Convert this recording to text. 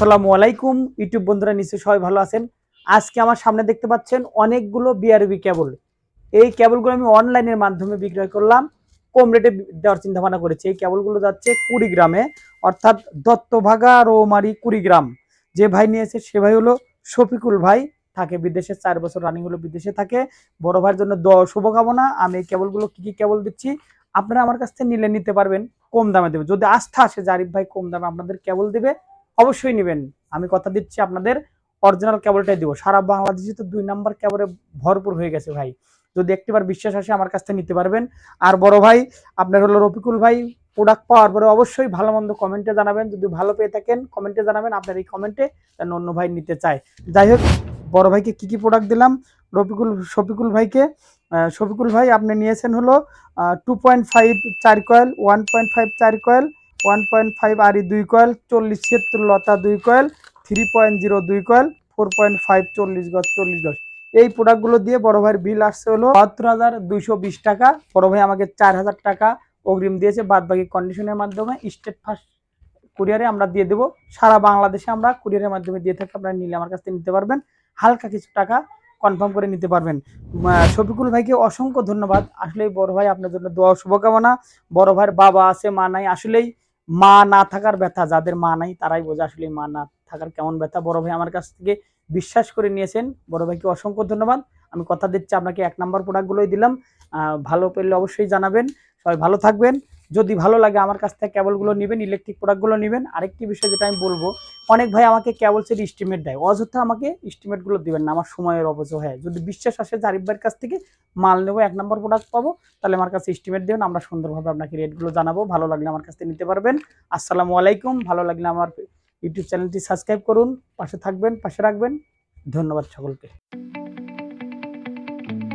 আসসালামু আলাইকুম। ইউটিউব বন্ধুরা, নিশ্চয়ই সবাই ভালো আছেন। আজকে আমার সামনে দেখতে পাচ্ছেন অনেকগুলো বিআরবি কেবল এই কেবলগুলো আমি অনলাইনের মাধ্যমে বিক্রয় করলাম। কম রেটে দেওয়ার চিন্তা ভাবনা করেছি। এই কেবলগুলো যাচ্ছে কুড়িগ্রামে, অর্থাৎ দত্তভাগা রৌমারি কুড়িগ্রাম। যে ভাই নিয়েছে, সে ভাই হলো শফিকুল ভাই। থাকে বিদেশে, চার বছর রানিং হলো বিদেশে থাকে। বড় ভাইয়ের জন্য দ শুভকামনা। আমি এই কেবলগুলো কি কি কেবল দিচ্ছি, আপনারা আমার কাছ থেকে নিলে নিতে পারবেন, কম দামে দেবে। যদি আস্থা আসে, জারিফ ভাই কম দামে আপনাদের কেবল দেবে অবশ্যই নেবেন। আমি কথা দিচ্ছি আপনাদের অরিজিনাল কেবলটাই দিব। সারা বাংলাদেশে তো দুই নাম্বার কেবলে ভরপুর হয়ে গেছে ভাই। যদি একটিবার বিশ্বাস আসে আমার কাছ থেকে নিতে পারবেন। আর বড় ভাই, আপনার হলো রফিকুল ভাই প্রোডাক্ট পাওয়ার পরে অবশ্যই ভালো মন্দ কমেন্টে জানাবেন। যদি ভালো পেয়ে থাকেন কমেন্টে জানাবেন, আপনার এই কমেন্টে যেন অন্য ভাই নিতে চায়। যাই হোক, বড় ভাইকে কী কী প্রোডাক্ট দিলাম? রফিকুল, শফিকুল ভাইকে শফিকুল ভাই আপনি নিয়েছেন হলো টু পয়েন্ট ফাইভ চার কয়েল ওয়ান পয়েন্ট ফাইভ চার কয়েল ওয়ান পয়েন্ট ফাইভ আরি দুই কয়েল, চল্লিশ ছিয়াত্তর লতা দুই কয়েল থ্রি পয়েন্ট জিরো দুই কয়েল ফোর পয়েন্ট ফাইভ চল্লিশ গজ চল্লিশ গজ। এই প্রোডাক্টগুলো দিয়ে বড় ভাইয়ের বিল আসছে হলো বাহাত্তর হাজার দুইশো বিশ টাকা। বড় ভাই আমাকে চার হাজার টাকা অগ্রিম দিয়েছে বাদ বাকি কন্ডিশনের মাধ্যমে স্টেট ফার্স্ট কুরিয়ারে আমরা দিয়ে দেবো। সারা বাংলাদেশে আমরা কুরিয়ারের মাধ্যমে দিয়ে থাকি, আপনারা নিলে আমার কাছ থেকে নিতে পারবেন। হালকা কিছু টাকা কনফার্ম করে নিতে পারবেন। শফিকুল ভাইকে অসংখ্য ধন্যবাদ। আসলেই বড় ভাই আপনার জন্য দোয়া শুভকামনা। বড় ভাইয়ের বাবা আছে, মা নাই, আসলেই মা না থাকার ব্যথা, যাদের মা নাই তারাই বোঝে আসলে মা না থাকার কেমন ব্যথা। বড় ভাই আমার কাছ থেকে বিশ্বাস করে নিয়েছেন। বড় ভাইকে অসংখ্য ধন্যবাদ। আমি কথা দিচ্ছি আপনাকে এক নাম্বার প্রোডাক্টগুলোই দিলাম। ভালো পেলে অবশ্যই জানাবেন। সবাই ভালো থাকবেন। যদি ভালো লাগে আমার কাছ থেকে কেবলগুলো নেবেন ইলেকট্রিক প্রোডাক্টগুলো নেবেন। আরেকটি বিষয় যেটা আমি বলব, অনেক ভাই আমাকে কেবল কেবলসের ইস্টিমেট দেয়। অযথা আমাকে এস্টিমেটগুলো দিবেন না, আমার সময়ের অপচয় হয়, যদি বিশ্বাস আসে যে আরিফ ভাইয়ের কাছ থেকে মাল নেব, এক নম্বর প্রোডাক্ট পাবো, তাহলে আমার কাছে এস্টিমেট দেবেন, আমরা সুন্দরভাবে আপনাকে রেটগুলো জানাব, ভালো লাগলে আমার কাছ থেকে নিতে পারবেন। আসসালামু আলাইকুম, ভালো লাগলে আমার ইউটিউব চ্যানেলটি সাবস্ক্রাইব করুন, পাশে থাকবেন, পাশে রাখবেন। ধন্যবাদ সকলকে।